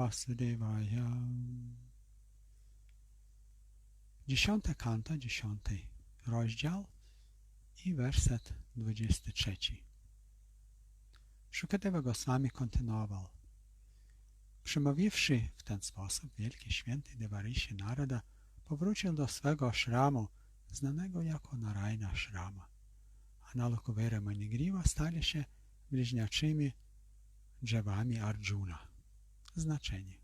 Vasudevaya. Dziesiąte kanto, dziesiąty rozdział i werset dwudziesty trzeci. Szukadeva Goswami kontynuował. Przemówiwszy w ten sposób, wielki święty Devarishi Narada powrócił do swego szramu, znanego jako Narayana Shrama, a na Lokuvera Manigriva stali się bliźniaczymi drzewami Arjuna. Znaczenie.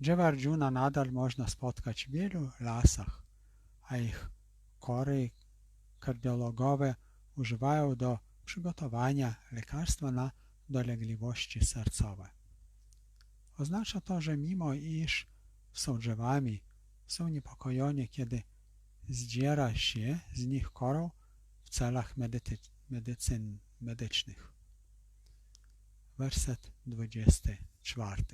Drzewa Arjuna nadal można spotkać w wielu lasach, a ich kory kardiologowe używają do przygotowania lekarstwa na dolegliwości sercowe. Oznacza to, że mimo iż są drzewami, są niepokojeni, kiedy zdziera się z nich korą w celach medycy medycyn medycznych. Werset 24.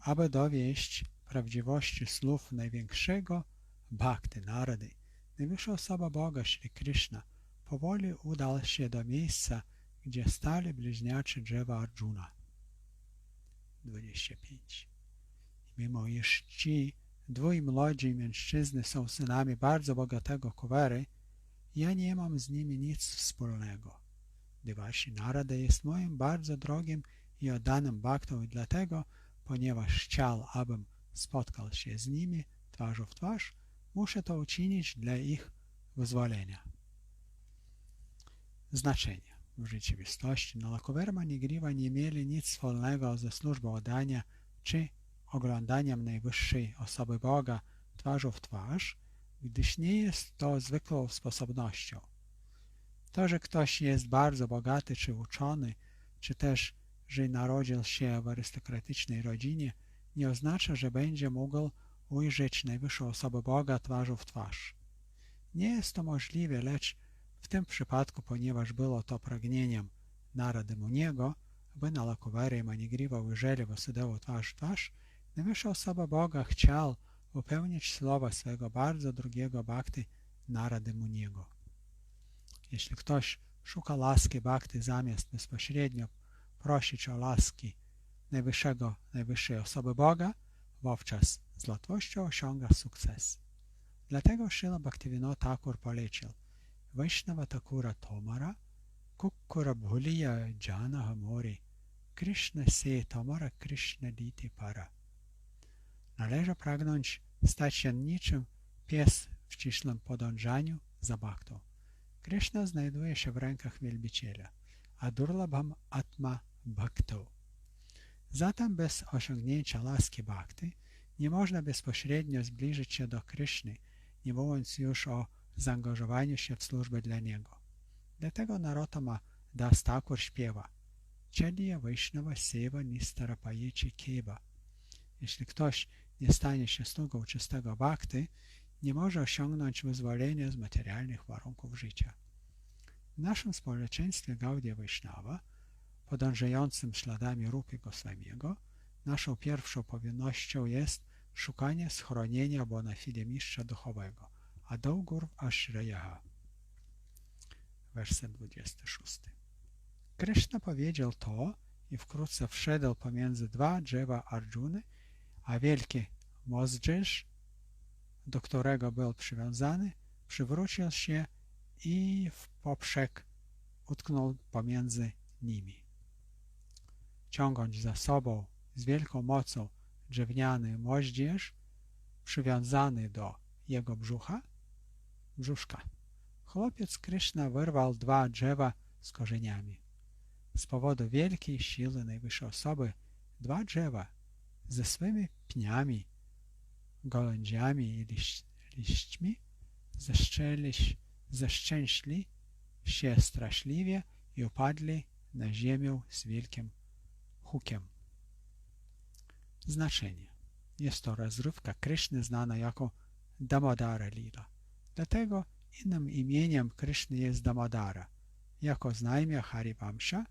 Aby dowieść prawdziwości słów największego bhakty Narady, najwyższa osoba Boga Shri Krishna powoli udał się do miejsca, gdzie stali bliźniacze drzewa Arjuna. 25. Mimo iż ci dwój młodzi mężczyzny są synami bardzo bogatego Kuwery, ja nie mam z nimi nic wspólnego. Devashi Narada jest moim bardzo drogim i oddanym baktą i dlatego, ponieważ chciał, abym spotkał się z nimi twarzą w twarz, muszę to uczynić dla ich wyzwolenia. Znaczenie. W rzeczywistości Nalakowerma i Griwa nie mieli nic wspólnego ze służbą oddania czy oglądaniem najwyższej osoby Boga twarzą w twarz, gdyż nie jest to zwykłą sposobnością. To, że ktoś jest bardzo bogaty czy uczony, czy też, że narodził się w arystokratycznej rodzinie, nie oznacza, że będzie mógł ujrzeć najwyższą osobę Boga twarzą w twarz. Nie jest to możliwe, lecz w tym przypadku, ponieważ było to pragnieniem Narady Muniego, by na Lakuwery Manigriwa ujrzeli Vasudevą twarz w twarz, najwyższa osoba Boga chciał upełnić słowa swego bardzo drugiego bhakty Narady Muniego. Jeśli ktoś szuka łaski bhakty zamiast bezpośrednio prosić o łaski najwyższego, najwyższej osoby Boga, wówczas z łatwością osiąga sukces. Dlatego Srila Bhaktivinoda Thakur polecił Vaishnava Thakura Tomara Kukkura Bhuliya Janaha Mori Krishna se Tomara Krishna Diti Para Należy pragnąć stać się niczym pies w ściślym podążaniu za bhaktą. Krishna znajduje się w rękach wielbiciela, a Durlabham Atma Bhaktą. Zatem bez osiągnięcia łaski bhakty nie można bezpośrednio zbliżyć się do Kryszny, nie mówiąc już o zaangażowaniu się w służbę dla Niego. Dlatego Narotama Das Thakur śpiewa Chadiya Vaishnava Seva Nistarapayechi Keva. Jeśli ktoś nie stanie się sługą czystego bhakty, nie może osiągnąć wyzwolenia z materialnych warunków życia. W naszym społeczeństwie Gaudia Vaishnava, podążającym śladami Rupy Goswamiego, naszą pierwszą powinnością jest szukanie schronienia bona fide mistrza duchowego, Adaugur Ashrayaha. Werset 26. Krishna powiedział to i wkrótce wszedł pomiędzy dwa drzewa Arjuny, a wielki Mozdrzesz, do którego był przywiązany, przywrócił się i w poprzek utknął pomiędzy nimi. Ciągnąć za sobą z wielką mocą drewniany moździerz przywiązany do jego brzucha, brzuszka. Chłopiec Kryszna wyrwał dwa drzewa z korzeniami. Z powodu wielkiej siły najwyższej osoby dwa drzewa ze swymi pniami, golędziami i liść, liśćmi zeszczęśli się straszliwie i upadli na ziemię z wielkim hukiem. Znaczenie. Jest to rozrywka Kryszny znana jako Damodara Lila. Dlatego innym imieniem Kryszny jest Damodara. Jako znajmia Harivamsha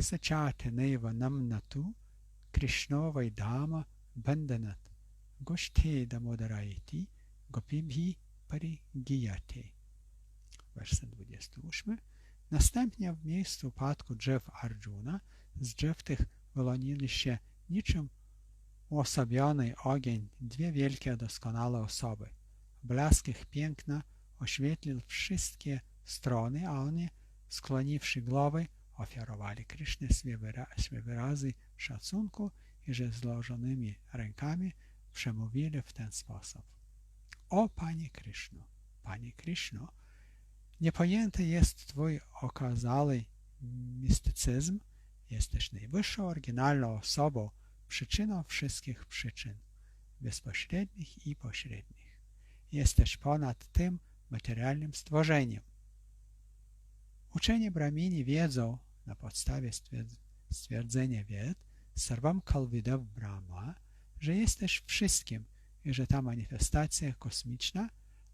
Sachataneva Namnatu Krishnova Dama Bandanat Goshte Damodaraiti Gopibhi Parigiyate. Werset 28. Następnie w miejscu upadku drzew Arjuna z drzew tych wyłonili się niczym uosobiony ogień dwie wielkie doskonałe osoby. Blask ich piękna oświetlił wszystkie strony, a oni, skloniwszy głowy, ofiarowali Krysznie swe wyrazy szacunku i że złożonymi rękami przemówili w ten sposób. O Panie Kryszno, Panie Kryszno, niepojęty jest Twój okazały mistycyzm, jesteś najwyższą oryginalną osobą, przyczyną wszystkich przyczyn, bezpośrednich i pośrednich. Jesteś ponad tym materialnym stworzeniem. Uczeni Brahmini wiedzą na podstawie stwierdzenia Wied, Sarvam Kalvidav Brahma, że jesteś wszystkim i że ta manifestacja kosmiczna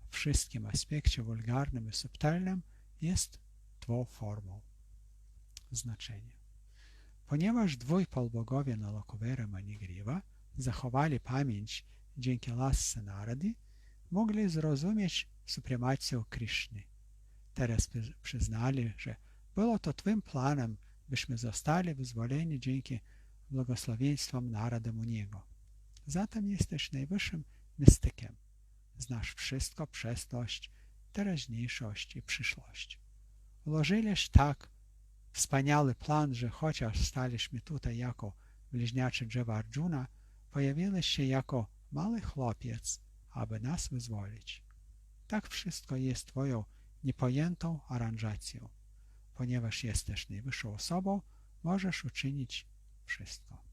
w wszystkim aspekcie wulgarnym i subtelnym jest Twą formą. Znaczenie. Ponieważ dwój polbogowie na Lokowera Manigriva zachowali pamięć dzięki lasce Narady, mogli zrozumieć supremację Krishny. Teraz przyznali, że było to Twym planem, byśmy zostali wyzwoleni dzięki błogosławieństwom Narada Muniego. Zatem jesteś najwyższym mistykiem. Znasz wszystko, przeszłość, teraźniejszość i przyszłość. Ułożyłeś tak wspaniały plan, że chociaż staliśmy tutaj jako bliźniacze Arjuna, pojawiłeś się jako mały chłopiec, aby nas wyzwolić. Tak wszystko jest Twoją niepojętą aranżacją. Ponieważ jesteś najwyższą osobą, możesz uczynić wszystko.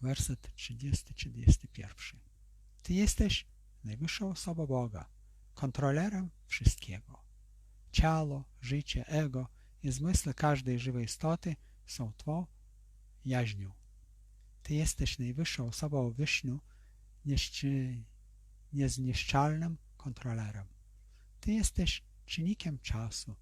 Werset 30-31 Ty jesteś najwyższą osobą Boga, kontrolerem wszystkiego. Ciało, życie, ego i zmysły każdej żywej istoty są Twą jaźnią. Ty jesteś najwyższą osobą Wisznu, niezniszczalnym kontrolerem. Ty jesteś czynnikiem czasu,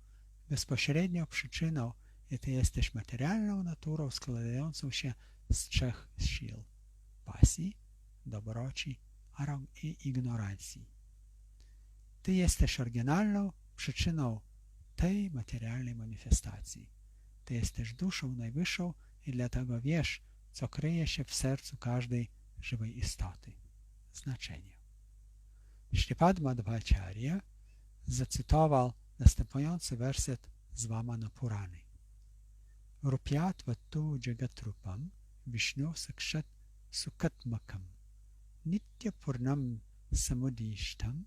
bezpośrednią przyczyną i Ty jesteś materialną naturą składającą się z trzech sił pasji, dobroci i ignorancji. Ty jesteś oryginalną przyczyną tej materialnej manifestacji. Ty jesteś duszą najwyższą i dlatego wiesz, co kryje się w sercu każdej żywej istoty. Znaczenie. Śripad Madhvacharya zacytował następujący werset z Vamana Purany. Rupyat vattu jagatrupam Vishnu sakshat sukatmakam nitya purnam samudishtam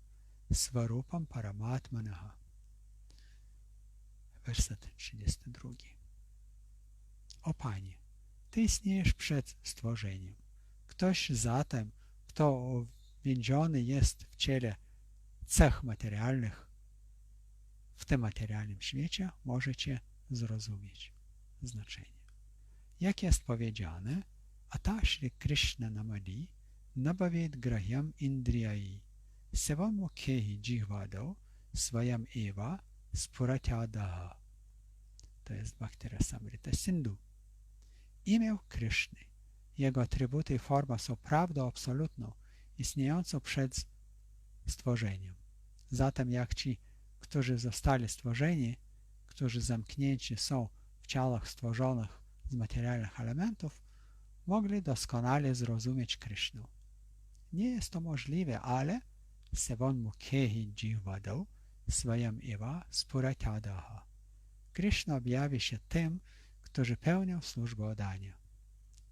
svarupam paramatmanaha. Werset 32. O Panie, Ty istniejesz przed stworzeniem. Ktoś zatem, kto więziony jest w ciele cech materialnych w tym materialnym świecie, możecie zrozumieć znaczenie. Jak jest powiedziane, Atashri Krishna Namadi Nabhavet Grahyam Indriyai Sevamukhehi Jihvado Swayam Eva Spuratyadaha To jest Bhaktira Samrita Sindhu. Imię Kryszny, jego atrybuty i forma są prawdą absolutną, istniejącą przed stworzeniem. Zatem jak ci, którzy zostali stworzeni, którzy zamknięci są w ciałach stworzonych z materialnych elementów, mogli doskonale zrozumieć Krysznę. Nie jest to możliwe, ale Sevon Mukhehi Jivvadau Swayam Eva Spuratyadaha. Krishna objawi się tym, którzy pełnią służbę oddania.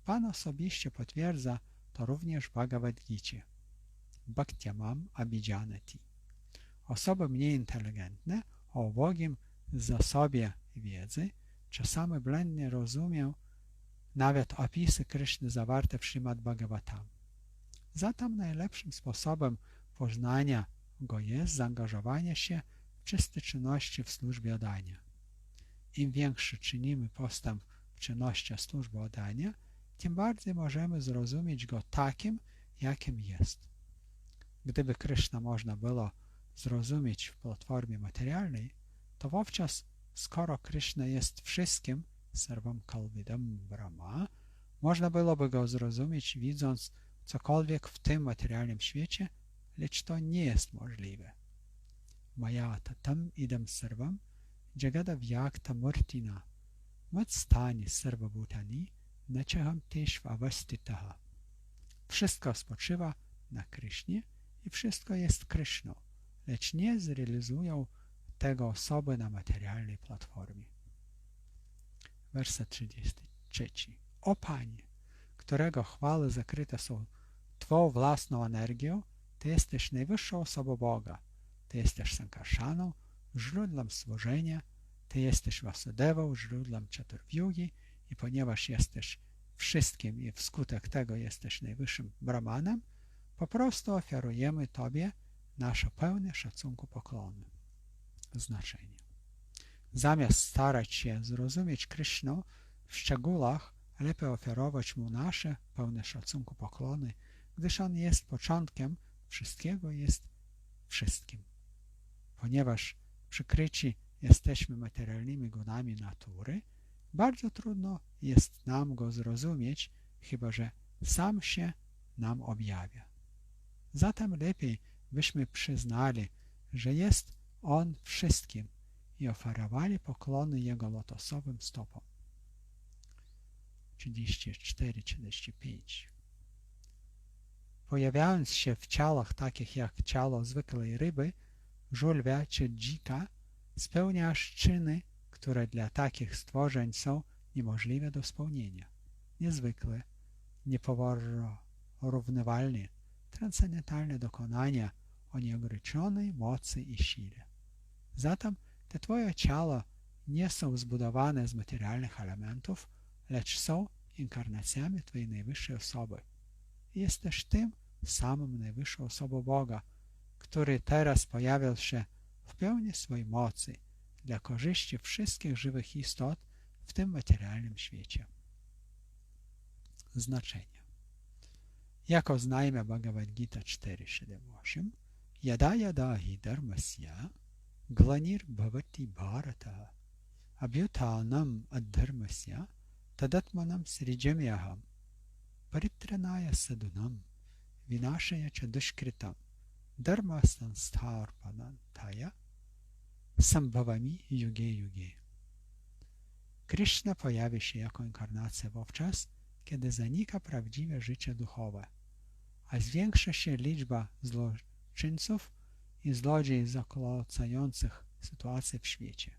Pan osobiście potwierdza to również w Bhagavad Gita. Bhaktyamam Abhijanati. Osoby mniej inteligentne o ubogim zasobie wiedzy czasami błędnie rozumią nawet opisy Kryszny zawarte w Srimad Bhagavatam. Zatem najlepszym sposobem poznania go jest zaangażowanie się w czyste czynności w służbie oddania. Im większy czynimy postęp w czynnościach służby oddania, tym bardziej możemy zrozumieć go takim, jakim jest. Gdyby Kryszna można było zrozumieć w platformie materialnej, to wówczas, skoro Kryszna jest wszystkim, serwam kalvidam Brahma, można byłoby go zrozumieć widząc cokolwiek w tym materialnym świecie, lecz to nie jest możliwe. Maya tatam idam servam jagada vyakta murtina Mat stani sarvabhutani nachaham teshva avastitaha. Wszystko spoczywa na Krysznie i wszystko jest Kryszną, lecz nie zrealizują tego osoby na materialnej platformie. Werset 33. O Panie, którego chwały zakryte są Twą własną energią, Ty jesteś najwyższą osobą Boga. Ty jesteś Sankarszaną, źródłem stworzenia, Ty jesteś Vasudevą, źródłem Chaturvyugi i ponieważ jesteś wszystkim i wskutek tego jesteś najwyższym Brahmanem, po prostu ofiarujemy Tobie nasze pełne szacunku poklony. Znaczenie. Zamiast starać się zrozumieć Krishna w szczegółach, lepiej ofiarować Mu nasze pełne szacunku poklony, gdyż On jest początkiem wszystkiego jest wszystkim. Ponieważ przykryci jesteśmy materialnymi gunami natury, bardzo trudno jest nam go zrozumieć, chyba że sam się nam objawia. Zatem lepiej byśmy przyznali, że jest On wszystkim i oferowali poklony Jego lotosowym stopom. 34-35 Pojawiając się w ciałach takich jak ciało zwykłej ryby, żulwia czy dzika, spełniasz czyny, które dla takich stworzeń są niemożliwe do spełnienia. Niezwykle, nieporównywalnie, transcendentalne dokonania o nieograniczonej mocy i sile. Zatem te Twoje ciała nie są zbudowane z materialnych elementów, lecz są inkarnacjami Twojej najwyższej osoby. Jesteś tym samym najwyższą osobą Boga, który teraz pojawił się w pełni swojej mocy dla korzyści wszystkich żywych istot w tym materialnym świecie. Znaczenie Jako znajmy Bhagavad Gita 4.7.8 Yada yada hi dharmasya glanir bhavati bharata abhyutanam adharmasya tadatmanam srijamyaham paritranaya sadunam vinashaya cha dushkritam dharma sanstharpanantaya sambhavami yuge yuge. Krishna pojawia się jako inkarnacja wówczas, kiedy zanika prawdziwe życie duchowe, a zwiększa się liczba zloczyńców i zlodziei zakłócających sytuację w świecie.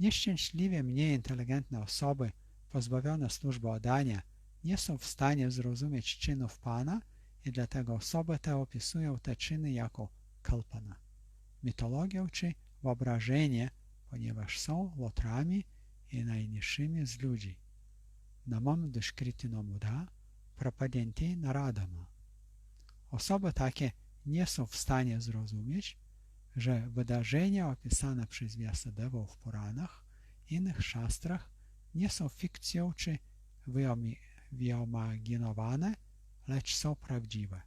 Nieszczęśliwie mniej inteligentne osoby pozbawione służby oddania nie są w stanie zrozumieć czynów Pana i dlatego osoby te opisują te czyny jako kalpana, mitologię czy wyobrażenie, ponieważ są lotrami i najniższymi z ludzi. Namam dushkritino muda prapadenti naradama. Osoby takie nie są w stanie zrozumieć, że wydarzenia opisane przez Vyasadevę w Puranach innych szastrach nie są fikcją czy wyimaginowane, lecz są prawdziwe.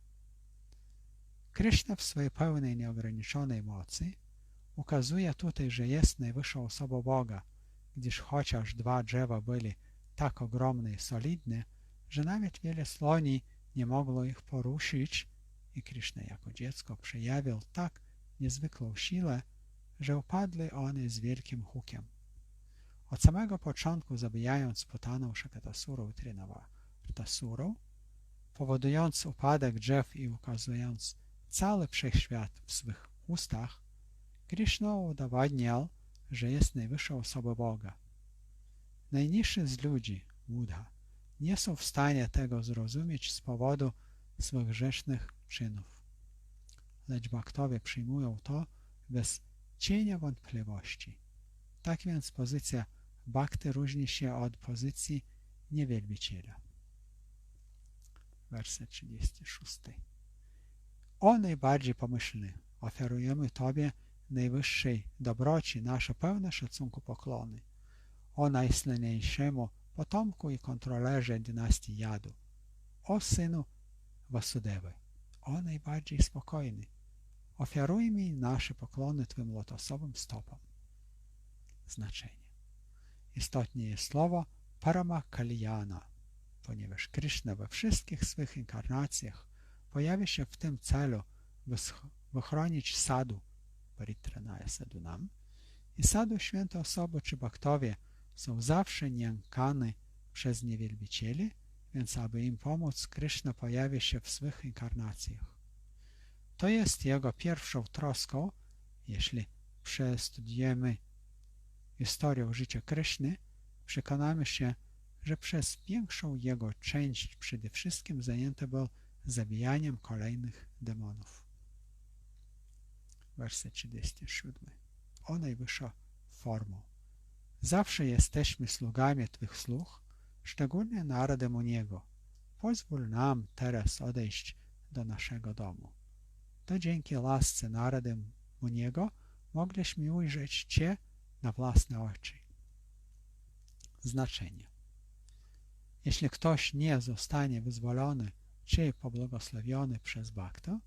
Krishna w swojej pełnej nieograniczonej mocy ukazuje tutaj, że jest najwyższą osobą Boga, gdyż chociaż dwa drzewa byli tak ogromne i solidne, że nawet wiele sloni nie mogło ich poruszyć i Krishna jako dziecko przejawił tak niezwykłą siłę, że upadły one z wielkim hukiem. Od samego początku zabijając potaną Shakatasurą i Trinavartasurą, powodując upadek drzew i ukazując cały wszechświat w swych ustach, Krishna udowadniał, że jest najwyższą osobą Boga. Najniższy z ludzi, Buddha, nie są w stanie tego zrozumieć z powodu swych grzesznych czynów. Lecz baktowie przyjmują to bez cienia wątpliwości. Tak więc pozycja bakty różni się od pozycji niewielbiciela. Werset 36. O najbardziej pomyślny, oferujemy Tobie najwyższej dobroci nasze pełne szacunku poklony. O najsłynniejszemu potomku i kontrolerze dynastii Jadu. O synu Vasudewy. O najbardziej spokojny. Ofiaruj mi nasze poklony Twym lotosowym stopom. Znaczenie. Istotnie jest słowo Parama Kalyana, ponieważ Krishna we wszystkich swych inkarnacjach pojawia się w tym celu, by ochronić sadu, paritranaya sadunam, i sadu święte osoby czy baktowie są zawsze nękane przez niewielbicieli, więc aby im pomóc, Krishna pojawia się w swych inkarnacjach. To jest jego pierwszą troską, jeśli przestudiujemy historię życia Kryszny, przekonamy się, że przez większą jego część przede wszystkim zajęty był zabijaniem kolejnych demonów. Werset 37. O najwyższa formo. Zawsze jesteśmy sługami Twych sług, szczególnie Narady Muniego. Pozwól nam teraz odejść do naszego domu. To dzięki lasce Narady Muniego mogliśmy ujrzeć Cię na własne oczy. Znaczenie Jeśli ktoś nie zostanie wyzwolony czy pobłogosławiony przez Bhakta,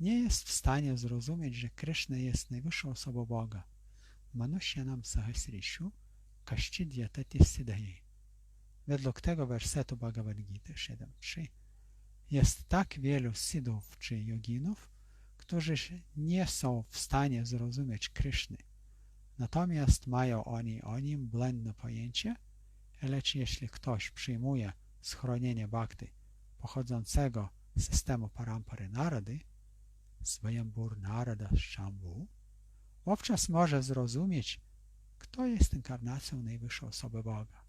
nie jest w stanie zrozumieć, że Krishna jest najwyższą osobą Boga. Manushyanam Sahasrishu Kashchidyatati Siddhayi. Według tego wersetu Bhagavad Gita 7.3 jest tak wielu sidów czy joginów, którzy nie są w stanie zrozumieć Kryszny. Natomiast mają oni o nim błędne pojęcie, lecz jeśli ktoś przyjmuje schronienie bhakty pochodzącego z systemu parampary narady, Swayambur Narada Shambhu, wówczas może zrozumieć, kto jest inkarnacją najwyższej osoby Boga.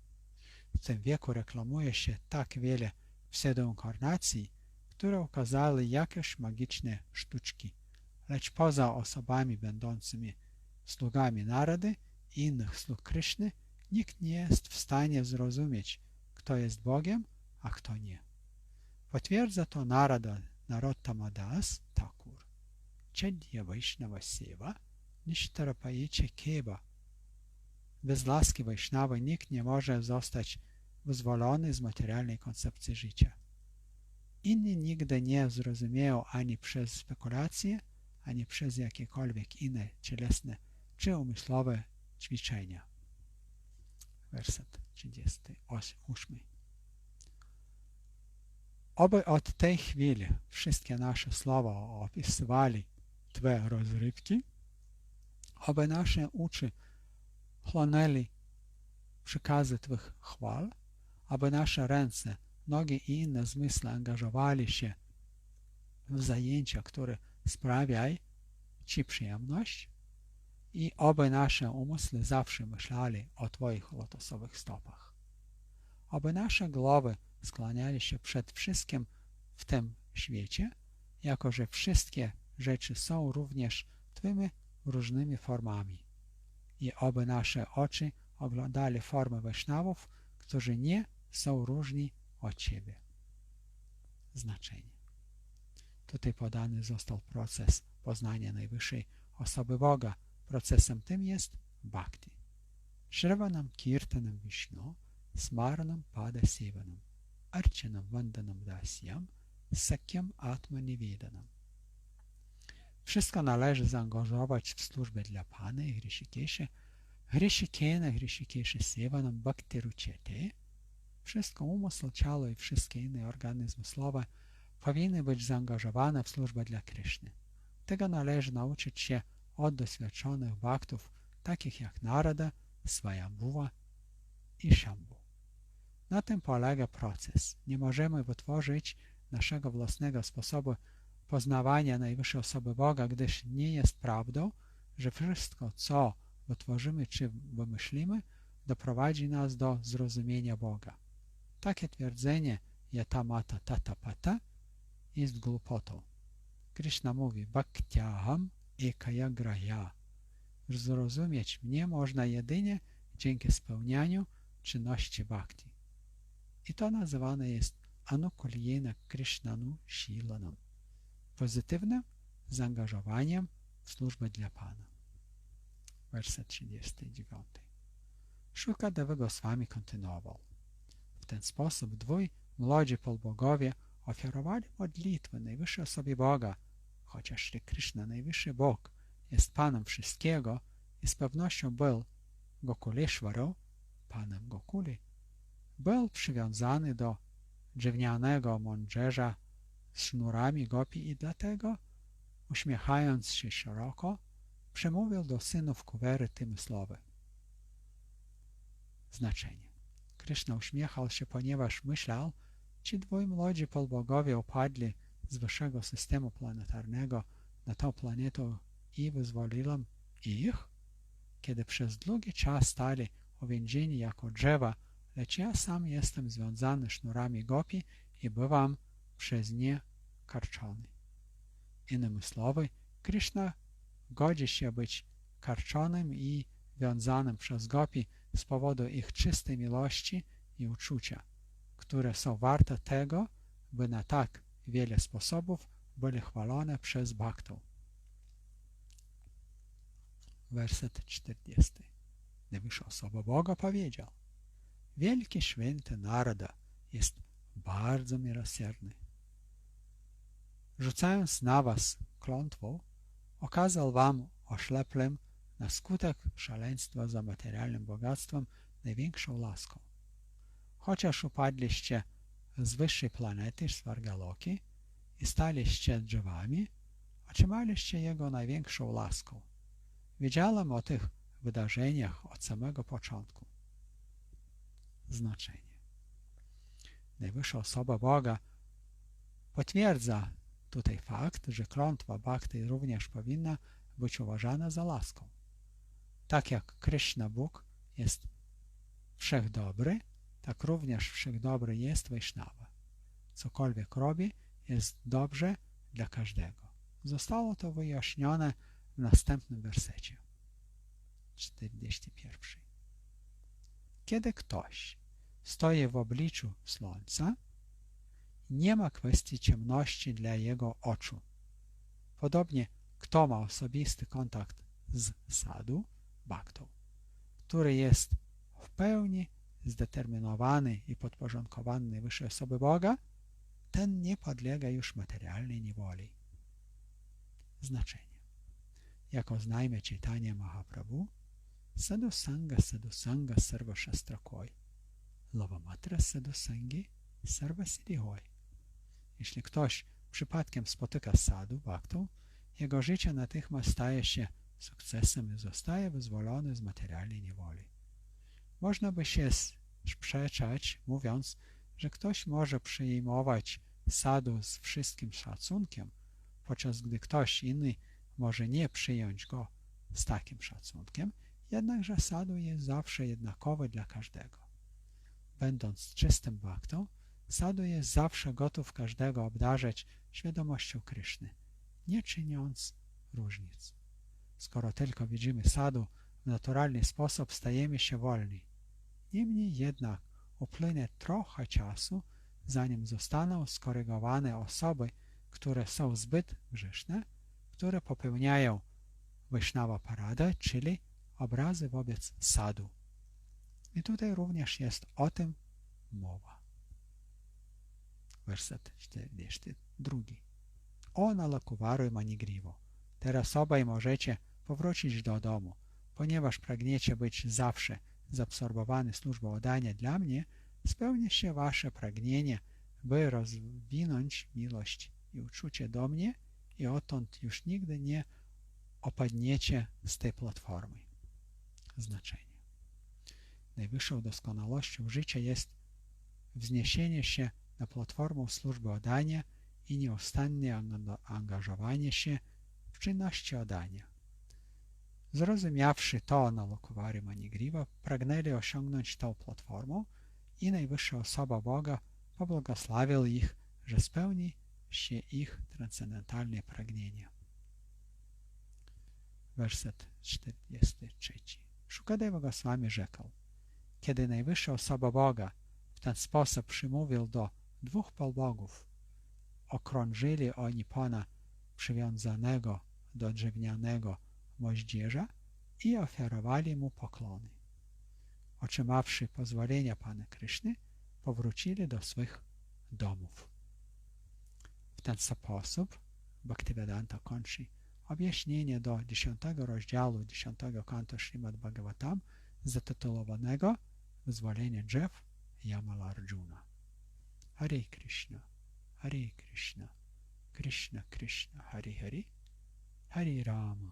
W tym wieku reklamuje się tak wiele pseudoinkarnacji, które ukazały jakieś magiczne sztuczki, lecz poza osobami będącymi sługami narody i innych sług Kryszny nikt nie jest w stanie zrozumieć, kto jest Bogiem, a kto nie. Potwierdza to Narada Narottama Das Thakur. Chedya Vaishnava Seva Nishtarapaiche Keba. Bez laski Vaishnava nikt nie może zostać wyzwolony z materialnej koncepcji życia. Inni nigdy nie zrozumieją ani przez spekulacje, ani przez jakiekolwiek inne cielesne czy umysłowe ćwiczenia. Werset 38. Oby od tej chwili wszystkie nasze słowa opisywali Twe rozrywki, oby nasze uczy chłonęli przekazy Twych chwal, aby nasze ręce, nogi i inne zmysły angażowali się w zajęcia, które sprawiają Ci przyjemność i oby nasze umysły zawsze myśleli o Twoich lotosowych stopach. Oby nasze głowy skłaniali się przed wszystkim w tym świecie, jako że wszystkie rzeczy są również Twymi różnymi formami. I oby nasze oczy oglądali formy Wajsznawów, którzy nie są różni od Ciebie. Znaczenie. Tutaj podany został proces poznania najwyższej osoby Boga. Procesem tym jest bhakti. Shravanam kirtanam Vishnu, smarnam pada sevanam, archanam vandanam dasyam, sakyam atma nivedanam. Wszystko należy zaangażować w służbę dla Pana i Hrishikesha, Hrishikena Hrishikesha sevanam bhakti ruchete, wszystko umysł, ciało i wszystkie inne organy zmysłowe powinny być zaangażowane w służbę dla Kryszny. Tego należy nauczyć się od doświadczonych baktów, takich jak Narada, Swayambhuva i Shambhu. Na tym polega proces. Nie możemy wytworzyć naszego własnego sposobu poznawania najwyższej osoby Boga, gdyż nie jest prawdą, że wszystko, co wytworzymy czy wymyślimy, doprowadzi nas do zrozumienia Boga. Takie twierdzenie yata mata tata pata jest głupotą. Krishna mówi bhaktyaham ekaya graya. Zrozumieć mnie można jedynie dzięki spełnianiu czynności bhakti. I to nazywane jest anukuljena Krishnanu shilanam, pozytywnym zaangażowaniem w służbę dla Pana. Werset 39. Szuka Goswami kontynuował. W ten sposób dwój młodzi polbogowie ofiarowali modlitwę najwyższej osobie Boga, chociaż Sri Krishna, najwyższy Bóg, jest Panem wszystkiego i z pewnością był Gokuleshwarą, Panem Gokuli, był przywiązany do drewnianego mądrzerza z sznurami gopi i dlatego, uśmiechając się szeroko, przemówił do synów Kuwery tym słowy. Znaczenie. Kryszna uśmiechał się, ponieważ myślał, ci dwaj młodzi polbogowie upadli z wyższego systemu planetarnego na tą planetę i wyzwoliłem ich, kiedy przez długi czas stali uwięzieni jako drzewa, lecz ja sam jestem związany sznurami gopi i bywam przez nie karczony. Innymi słowy, Krishna godzi się być karczonym i wiązanym przez gopi z powodu ich czystej miłości i uczucia, które są warte tego, by na tak wiele sposobów byli chwalone przez baktów. Werset 40. Najwyższa osoba Boga powiedział Wielki święty naroda jest bardzo miłosierny. Rzucając na was klątwą, okazał wam ośleplym na skutek szaleństwa za materialnym bogactwem największą laską. Chociaż upadliście z wyższej planety Svargaloki i staliście drzewami, otrzymaliście jego największą laską. Wiedziałem o tych wydarzeniach od samego początku. Znaczenie. Najwyższa osoba Boga potwierdza tutaj fakt, że klątwa bhakti również powinna być uważana za laską. Tak jak Krishna Bóg jest wszechdobry, tak również wszechdobry jest Vaishnava. Cokolwiek robi, jest dobrze dla każdego. Zostało to wyjaśnione w następnym wersecie. 41. Kiedy ktoś stoi w obliczu słońca, nie ma kwestii ciemności dla jego oczu. Podobnie, kto ma osobisty kontakt z sadu, baktą, który jest w pełni zdeterminowany i podporządkowany najwyższej osoby Boga, ten nie podlega już materialnej niewoli. Znaczenie. Jako znajmy czytanie Mahaprabhu, sadhusanga sadhusanga sarva shastrakoi, lavamatra sadhusangi sarva siddhihoi. Jeśli ktoś przypadkiem spotyka sadu, baktą, jego życie natychmiast staje się sukcesem i zostaje wyzwolony z materialnej niewoli. Można by się sprzeczać, mówiąc, że ktoś może przyjmować sadu z wszystkim szacunkiem, podczas gdy ktoś inny może nie przyjąć go z takim szacunkiem, jednakże sadu jest zawsze jednakowy dla każdego. Będąc czystym baktą, sadu jest zawsze gotów każdego obdarzać świadomością Kryszny, nie czyniąc różnic. Skoro tylko widzimy sadu naturalny sposób, stajemy się wolni. Niemniej jednak upłynie trochę czasu, zanim zostaną skorygowane osoby, które są zbyt grzeszne, które popełniają Wyśnawa paradę, czyli obrazy wobec sadu. I tutaj również jest o tym mowa. Werset 42. O nalakuwaruj manigriwo. Teraz obaj możecie powrócić do domu, ponieważ pragniecie być zawsze zaabsorbowany służbą oddania dla mnie, spełni się wasze pragnienie, by rozwinąć miłość i uczucie do mnie i odtąd już nigdy nie opadniecie z tej platformy. Znaczenie. Najwyższą doskonałością życia jest wzniesienie się na platformę służby oddania i nieustanne angażowanie się w czynności oddania. Zrozumiawszy to na Lokuwary Manigriwa, pragnęli osiągnąć tą platformę i najwyższa osoba Boga pobłogosławił ich, że spełni się ich transcendentalne pragnienie. Werset 43. Szukadeva Goswami rzekł, kiedy najwyższa osoba Boga w ten sposób przymówił do dwóch polbogów, okrążyli oni Pana przywiązanego do drewnianego moździerza i ofiarowali mu poklony. Otrzymawszy pozwolenia Pana Kryszny, powrócili do swych domów. W ten sposób Bhaktivedanta kończy objaśnienie do dziesiątego rozdziału dziesiątego kantu Srimad Bhagavatam zatytułowanego Wyzwolenie drzew Yamalarjuna. Hare Krishna, Hare Krishna, Krishna Krishna, Hare Hare, Hare Rama,